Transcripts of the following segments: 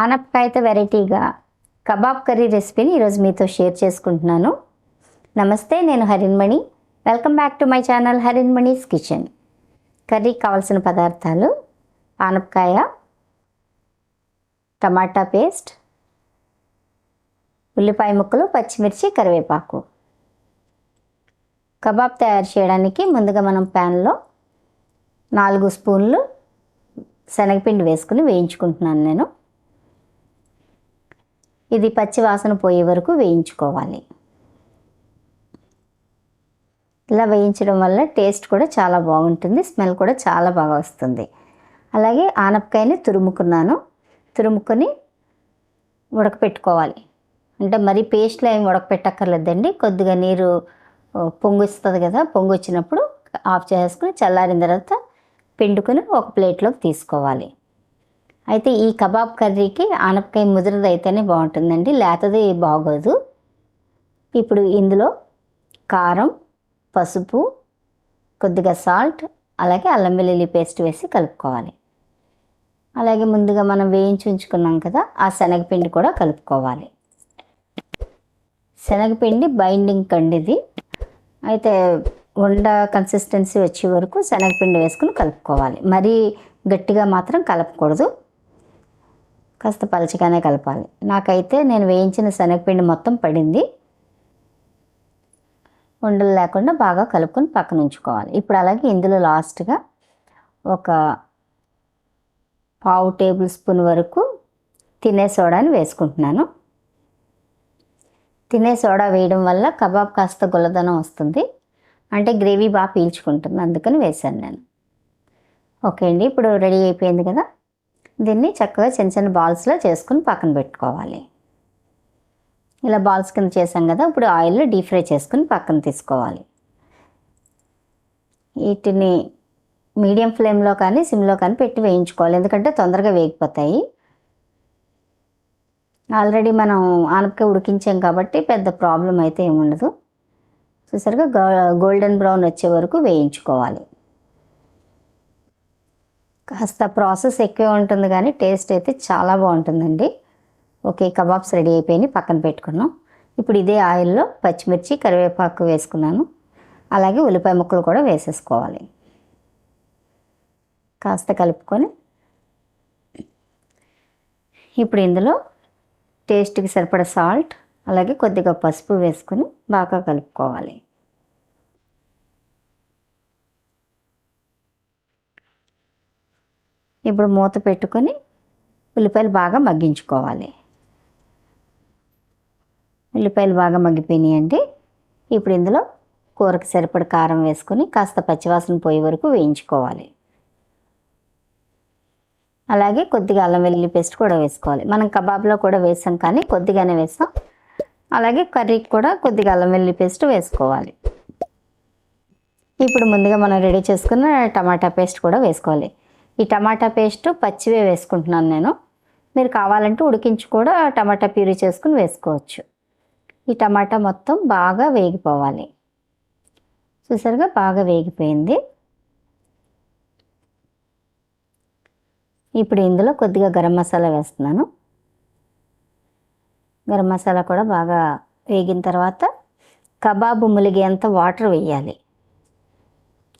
ఆనపకాయతో వెరైటీగా kebab curry రెసిపీని ఈరోజు మీతో షేర్ చేసుకుంటున్నాను. నమస్తే నేను Harinmani welcome back to my channel Harinmani's kitchen. Curry కావాల్సిన పదార్థాలు ఆనపకాయ టమాటా పేస్ట్ ఉల్లిపాయ ముక్కలు పచ్చిమిర్చి కరివేపాకు. కబాబ్ తయారు చేయడానికి ముందుగా మనం ప్యాన్లో నాలుగు స్పూన్లు శనగపిండి వేసుకుని వేయించుకుంటున్నాను నేను. ఇది పచ్చి వాసన పోయే వరకు వేయించుకోవాలి. ఇలా వేయించడం వల్ల టేస్ట్ కూడా చాలా బాగుంటుంది స్మెల్ కూడా చాలా బాగా వస్తుంది. అలాగే ఆనపకాయని తురుముకున్నాను. తురుముకొని ఉడకపెట్టుకోవాలి. అంటే మరీ పేస్ట్లో ఏమి ఉడకపెట్టక్కర్లేదండి. కొద్దిగా నీరు పొంగు వస్తుంది కదా పొంగు వచ్చినప్పుడు ఆఫ్ చేసుకుని చల్లారిన తర్వాత పిండుకొని ఒక ప్లేట్లోకి తీసుకోవాలి. అయితే ఈ కబాబ్ కర్రీకి ఆనపకాయ ముదిరదైతేనే అయితేనే బాగుంటుందండి లేతది బాగోదు. ఇప్పుడు ఇందులో కారం పసుపు కొద్దిగా సాల్ట్ అలాగే అల్లం వెల్లుల్లి పేస్ట్ వేసి కలుపుకోవాలి. అలాగే ముందుగా మనం వేయించి ఉంచుకున్నాం కదా ఆ శనగపిండి కూడా కలుపుకోవాలి. శనగపిండి బైండింగ్ కండిది. అయితే ఉండ కన్సిస్టెన్సీ వచ్చే వరకు శనగపిండి వేసుకుని కలుపుకోవాలి. మరీ గట్టిగా మాత్రం కలపకూడదు. కాస్త పలచగానే కలపాలి. నాకైతే నేను వేయించిన శనగపిండి మొత్తం పడింది. ఉండలు లేకుండా బాగా కలుపుకొని పక్కన ఉంచుకోవాలి. ఇప్పుడు అలాగే ఇందులో లాస్ట్గా ఒక పావు టేబుల్ స్పూన్ వరకు తినే సోడాని వేసుకుంటున్నాను. తినే సోడా వేయడం వల్ల కబాబ్ కాస్త గుల్లదనం వస్తుంది. అంటే గ్రేవీ బాగా పీల్చుకుంటుంది. అందుకని వేశాను నేను. ఓకే అండి. ఇప్పుడు రెడీ అయిపోయింది కదా? దీన్ని చక్కగా చిన్న చిన్న బాల్స్లో చేసుకుని పక్కన పెట్టుకోవాలి. ఇలా బాల్స్ కింద చేసాం కదా ఇప్పుడు ఆయిల్లో డీప్ ఫ్రై చేసుకుని పక్కన తీసుకోవాలి. వీటిని మీడియం ఫ్లేమ్లో కానీ సిమ్లో కానీ పెట్టి వేయించుకోవాలి. ఎందుకంటే తొందరగా వేగిపోతాయి. ఆల్రెడీ మనం ఆనపకాయ ఉడికించాం కాబట్టి పెద్ద ప్రాబ్లం అయితే ఏముండదు చూసారుగా గోల్డెన్ బ్రౌన్ వచ్చే వరకు వేయించుకోవాలి. కాస్త ప్రాసెస్ ఎక్కువే ఉంటుంది కానీ టేస్ట్ అయితే చాలా బాగుంటుందండి. ఓకే కబాబ్స్ రెడీ అయిపోయి పక్కన పెట్టుకున్నాం. ఇప్పుడు ఇదే ఆయిల్లో పచ్చిమిర్చి కరివేపాకు వేసుకున్నాను. అలాగే ఉల్లిపాయ ముక్కలు కూడా వేసేసుకోవాలి. కాస్త కలుపుకొని ఇప్పుడు ఇందులో టేస్ట్కి సరిపడ సాల్ట్ అలాగే కొద్దిగా పసుపు వేసుకొని బాగా కలుపుకోవాలి. ఇప్పుడు మూత పెట్టుకొని ఉల్లిపాయలు బాగా మగ్గించుకోవాలి. ఉల్లిపాయలు బాగా మగ్గిపోయినాయండి. ఇప్పుడు ఇందులో కూరకు సరిపడ కారం వేసుకొని కాస్త పచ్చివాసన పోయే వరకు వేయించుకోవాలి. అలాగే కొద్దిగా అల్లం వెల్లుల్లి పేస్ట్ కూడా వేసుకోవాలి. మనం కబాబ్లో కూడా వేసాం కానీ కొద్దిగానే వేస్తాం. అలాగే కర్రీకి కూడా కొద్దిగా అల్లం వెల్లుల్లి పేస్ట్ వేసుకోవాలి. ఇప్పుడు ముందుగా మనం రెడీ చేసుకున్న టమాటా పేస్ట్ కూడా వేసుకోవాలి. ఈ టమాటా పేస్ట్ పచ్చివే వేసుకుంటున్నాను నేను. మీరు కావాలంటే ఉడికించి కూడా టమాటా ప్యూరీ చేసుకుని వేసుకోవచ్చు. ఈ టమాటా మొత్తం బాగా వేగిపోవాలి. చూసారుగా బాగా వేగిపోయింది. ఇప్పుడు ఇందులో కొద్దిగా గరం మసాలా వేస్తున్నాను. గరం మసాలా కూడా బాగా వేగిన తర్వాత కబాబు ములిగేంత వాటర్ వేయాలి.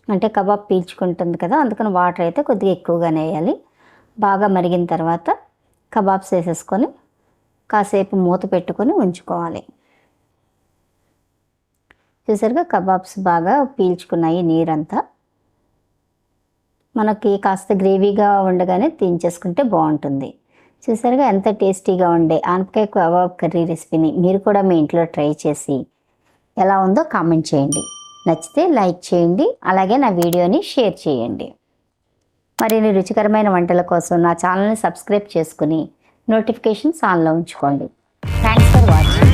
అంటే కబాబ్ పీల్చుకుంటుంది కదా అందుకని వాటర్ అయితే కొద్దిగా ఎక్కువగానే వేయాలి. బాగా మరిగిన తర్వాత కబాబ్స్ వేసేసుకొని కాసేపు మూత పెట్టుకొని ఉంచుకోవాలి. చూసారుగా కబాబ్స్ బాగా పీల్చుకున్నాయి నీరంతా. మనకి కాస్త గ్రేవీగా ఉండగానే తీయించేసుకుంటే బాగుంటుంది. చూసారుగా ఎంత టేస్టీగా ఉండే ఆనపకాయ కబాబ్ కర్రీ రెసిపీని మీరు కూడా మీ ఇంట్లో ట్రై చేసి ఎలా ఉందో కామెంట్ చేయండి. నచ్చితే లైక్ చేయండి అలాగే నా వీడియోని షేర్ చేయండి. మరిన్ని రుచికరమైన వంటల కోసం నా ఛానల్ని సబ్స్క్రైబ్ చేసుకుని నోటిఫికేషన్స్ ఆన్లో ఉంచుకోండి. Thanks for watching